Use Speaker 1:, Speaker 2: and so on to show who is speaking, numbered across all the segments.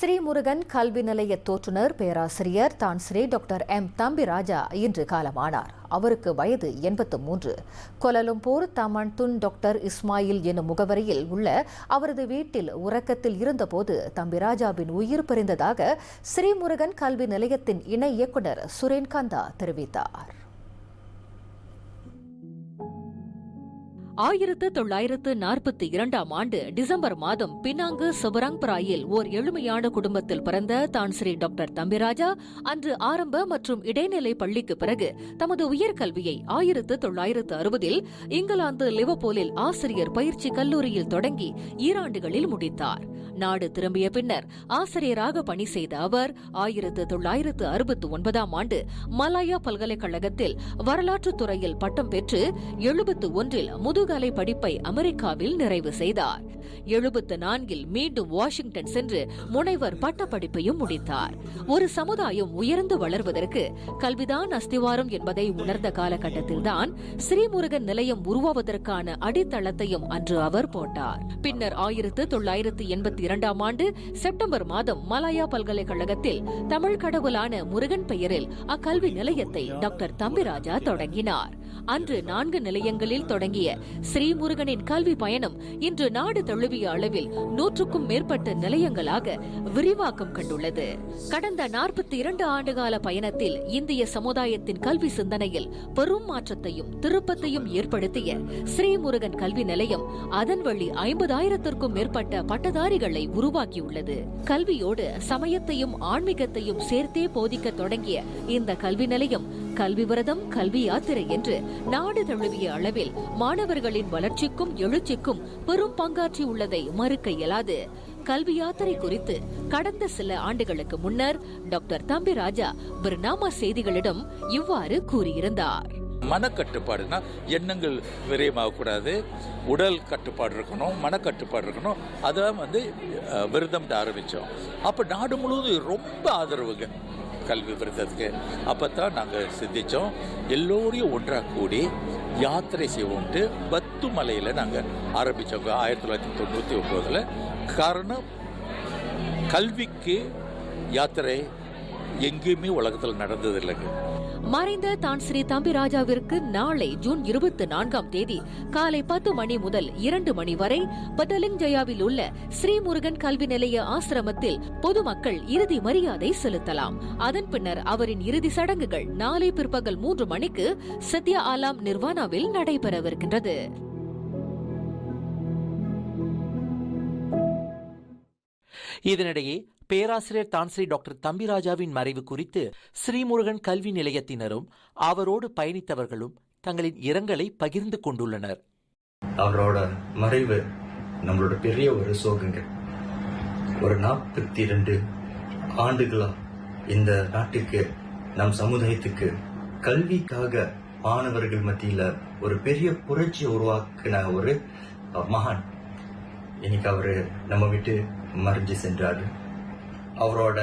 Speaker 1: ஸ்ரீமுருகன் கல்வி நிலைய தோற்றுநர் பேராசிரியர் தான் ஸ்ரீ டாக்டர் எம். தம்பிராஜா. இன்று காலமானார். அவருக்கு வயது எண்பத்து மூன்று. Kuala Lumpur Taman Tun doctor Ismail எனும் முகவரியில் உள்ள அவரது வீட்டில் உறக்கத்தில் இருந்தபோது தம்பிராஜாவின் உயிர் பிரிந்ததாக ஸ்ரீமுருகன் கல்வி நிலையத்தின் இணை இயக்குனர் சுரேன்காந்தா தெரிவித்தார்.
Speaker 2: ஆயிரத்து தொள்ளாயிரத்து நாற்பத்தி இரண்டாம் ஆண்டு டிசம்பர் மாதம் பினாங்கு சபராங்பராயில் ஓர் எளிமையான குடும்பத்தில் பிறந்த தான் ஸ்ரீ டாக்டர் தம்பிராஜா அன்று ஆரம்ப மற்றும் இடைநிலை பள்ளிக்கு பிறகு தமது உயர்கல்வியை ஆயிரத்து தொள்ளாயிரத்து அறுபதில் இங்கிலாந்து லிவபோலில் ஆசிரியர் பயிற்சி கல்லூரியில் தொடங்கி ஈராண்டுகளில் முடித்தார். நாடு திரும்பிய பின்னர் ஆசிரியராக பணி செய்த அவர் ஆயிரத்து தொள்ளாயிரத்து அறுபத்து ஒன்பதாம் ஆண்டு மலாயா பல்கலைக்கழகத்தில் வரலாற்றுத் துறையில் பட்டம் பெற்று எழுபத்து ஒன்றில் முதுகலை படிப்பை அமெரிக்காவில் நிறைவு செய்தார். எழுபத்து நான்கில் மீண்டும் வாஷிங்டன் சென்று முனைவர் பட்டப்படிப்பையும் முடித்தார். ஒரு சமுதாயம் உயர்ந்து வளர்வதற்கு கல்விதான் அஸ்திவாரம் என்பதை உணர்ந்த காலகட்டத்தில்தான் ஸ்ரீமுருகன் நிலையம் உருவாவதற்கான அடித்தளத்தையும் அன்று அவர் போட்டார். பின்னர் ஆயிரத்து தொள்ளாயிரத்து எண்பத்தி இரண்டாம் ஆண்டு செப்டம்பர் மாதம் மலாயா பல்கலைக்கழகத்தில் தமிழ் கடவுளான முருகன் பெயரில் அக்கல்வி நிலையத்தை டாக்டர் தம்பிராஜா தொடங்கினார். அன்று நான்கு நிலையங்களில் தொடங்கிய ஸ்ரீமுருகனின் கல்வி பயணம் இன்று நாடு தழுவிய அளவில் நூற்றுக்கும் மேற்பட்ட நிலையங்களாக விரிவாக்கம் கண்டுள்ளது. கடந்த நாற்பத்தி இரண்டு ஆண்டுகால பயணத்தில் இந்திய சமுதாயத்தின் கல்வி சிந்தனையில் பெரும் மாற்றத்தையும் திருப்பத்தையும் ஏற்படுத்திய ஸ்ரீமுருகன் கல்வி நிலையம் அதன் வழி ஐம்பதாயிரத்திற்கும் மேற்பட்ட பட்டதாரிகளை உருவாக்கியுள்ளது. கல்வியோடு சமயத்தையும் ஆன்மீகத்தையும் சேர்த்தே போதிக்க தொடங்கிய இந்த கல்வி நிலையம் கல்வி விரதம் கல்வி யாத்திரை என்று நாடு தழுவிய அளவில் மாணவர்களின் வளர்ச்சிக்கும் எழுச்சிக்கும் பெரும் பங்காற்றியுள்ளதை மறுக்க இயலாது. கல்வி யாத்திரை குறித்து கடந்த சில ஆண்டுகளுக்கு முன்னர் டாக்டர் தம்பிராஜா பர்னாமா செய்திகளிடம் இவ்வாறு கூறியிருந்தார்.
Speaker 3: மனக்கட்டுப்பாடுனா எண்ணங்கள் விரயமாகக்கூடாது. உடல் கட்டுப்பாடு இருக்கணும் மனக்கட்டுப்பாடு இருக்கணும். அதெல்லாம் வந்து அஹ், விரதம்ட்டு ஆரம்பித்தோம் அப்போ நாடு முழுவதும் ரொம்ப ஆதரவுங்க கல்வி விரதத்துக்கு. அப்போ தான் நாங்கள் சிந்தித்தோம் எல்லோரையும் ஒன்றாக கூடி யாத்திரை செய்வோம்ட்டு பத்து மலையில் நாங்கள் ஆரம்பித்தோங்க ஆயிரத்தி தொள்ளாயிரத்தி தொண்ணூற்றி ஒம்போதில். காரணம் கல்விக்கு யாத்திரை எங்கேயுமே உலகத்தில் நடந்தது இல்லைங்க
Speaker 2: மறைந்த தான் ஸ்ரீ தம்பிராஜாவிற்கு நாளை ஜூன் இருபத்தி நான்காம் தேதி காலை பத்து மணி முதல் இரண்டு மணி வரை பட்டலிங் ஜயாவில் உள்ள ஸ்ரீமுருகன் கல்வி நிலைய ஆசிரமத்தில் பொதுமக்கள் இறுதி மரியாதை செலுத்தலாம். அதன் பின்னர் அவரின் இறுதி சடங்குகள் நாளை பிற்பகல் மூன்று மணிக்கு சத்யா ஆலாம் நிர்வாணாவில் நடைபெறவிருக்கின்றது.
Speaker 4: இதனிடையே பேராசிரியர் தான்ஸ்ரீ டாக்டர் தம்பிராஜாவின் மறைவு குறித்து ஸ்ரீமுருகன் கல்வி நிலையத்தினரும் அவரோடு பயணித்தவர்களும் தங்களின் இரங்கலை பகிர்ந்து கொண்டுள்ளனர்.
Speaker 5: அவரோட மறைவு நம்மளோட பெரிய ஒரு சோகங்க ஒரு நாற்பத்தி ரெண்டு ஆண்டுகளா இந்த நாட்டுக்கு நம் சமுதாயத்துக்கு கல்விக்காக மாணவர்கள் மத்தியில ஒரு பெரிய புரட்சி உருவாக்கின ஒரு மகான். இன்னைக்கு அவரு நம்ம விட்டு மறைஞ்சு சென்றாரு. அவரோட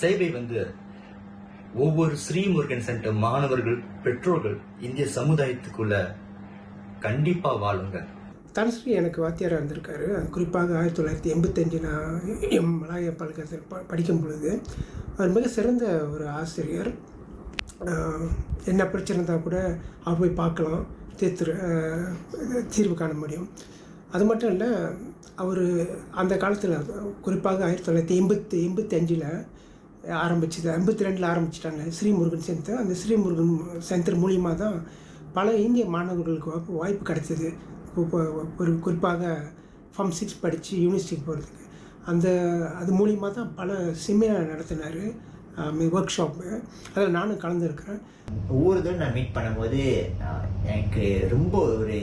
Speaker 5: சேவை வந்து ஒவ்வொரு ஸ்ரீமுருகன் சென்டர் மாணவர்கள் பெற்றோர்கள் இந்திய சமுதாயத்துக்குள்ள கண்டிப்பா வாழுங்க.
Speaker 6: தனஸ்ரீ எனக்கு வாத்தியாராக இருந்திருக்காரு. அது குறிப்பாக ஆயிரத்தி தொள்ளாயிரத்தி எண்பத்தஞ்சு நான் எம் மலாய பல்கலைக்கழகத்தில் ப படிக்கும் பொழுது அவர் மிக சிறந்த ஒரு ஆசிரியர். என்ன பிரச்சனை இருந்தால் கூட அவர் போய் பார்க்கலாம் தீர்த்து தீர்வு காண முடியும். அது மட்டும் இல்லை அவர் அந்த காலத்தில் குறிப்பாக ஆயிரத்தி தொள்ளாயிரத்தி எண்பத்தி எண்பத்தி அஞ்சில் ஆரம்பிச்சது ஐம்பத்தி ரெண்டில் ஆரம்பிச்சிட்டாங்க ஸ்ரீமுருகன் சென்டர். அந்த ஸ்ரீமுருகன் சென்டர் மூலியமாக தான் பல இந்திய மாணவர்களுக்கு வாய்ப்பு வாய்ப்பு கிடைச்சது. இப்போ ஒரு குறிப்பாக ஃபார்ம் சிக்ஸ் படித்து யூனிவர்சிட்டிக்கு போகிறதுக்கு அந்த அது மூலியமாக தான் பல செமினார் நடத்தினார் ஒர்க் ஷாப்பு அதில் நானும் கலந்துருக்கிறேன்.
Speaker 7: ஒவ்வொரு தடவை நான் மீட் பண்ணும்போது எனக்கு ரொம்ப ஒரு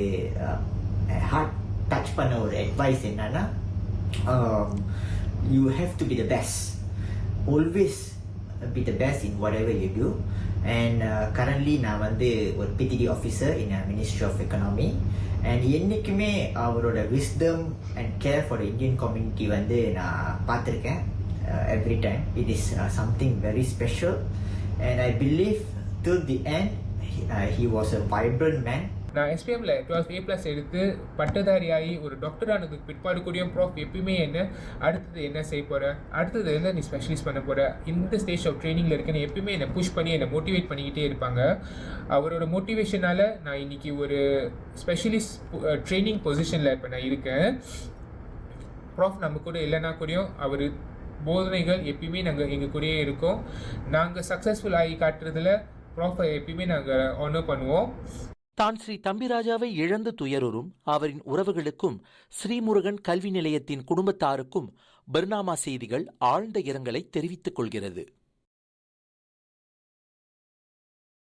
Speaker 7: hard டச் பண்ண ஒரு அட்வைஸ் என்னன்னா you have to be the best always be the best in whatever you do and currently நான் வந்து ஒரு PTD officer in ministry of economy and என்றைக்குமே அவரோட wisdom and care for Indian community வந்து நான் பார்த்துருக்கேன் every time it is something very special and I believe till the end he, uh, he was a vibrant man
Speaker 8: நான் எஸ்பிஎம்ல twelfth ஏ plus எடுத்து பட்டதாரியாகி ஒரு doctor ஆனதுக்கு பிற்பாடு கூடிய ப்ராஃப் எப்பயுமே என்ன அடுத்தது என்ன செய்ய போகிற அடுத்தது என்ன நீ ஸ்பெஷலிஸ்ட் பண்ண போகிற இந்த ஸ்டேஜ் ஆஃப் ட்ரைனிங்கில் இருக்கேன்னு எப்பயுமே என்னை புஷ் பண்ணி என்னை மோட்டிவேட் பண்ணிக்கிட்டே இருப்பாங்க. அவரோட மோட்டிவேஷனால் நான் இன்னைக்கு ஒரு ஸ்பெஷலிஸ்ட் ட்ரைனிங் பொசிஷனில் இப்போ நான் இருக்கேன். ப்ராஃப் நம்ம கூட இல்லைன்னா கூடயும் அவர் போதனைகள் எப்பயுமே நாங்கள் எங்கள் கூடயே இருக்கோம். நாங்கள் சக்ஸஸ்ஃபுல் ஆகி காட்டுறதுல ப்ராஃபை எப்பயுமே நாங்கள் ஆனர் பண்ணுவோம்.
Speaker 4: தான் ஸ்ரீ தம்பிராஜாவை இழந்து துயருறும் அவரின் உறவுகளுக்கும் ஸ்ரீமுருகன் கல்வி நிலையத்தின் குடும்பத்தாருக்கும் பர்னாமா செய்திகள் ஆழ்ந்த இரங்கலை தெரிவித்துக் கொள்கிறது.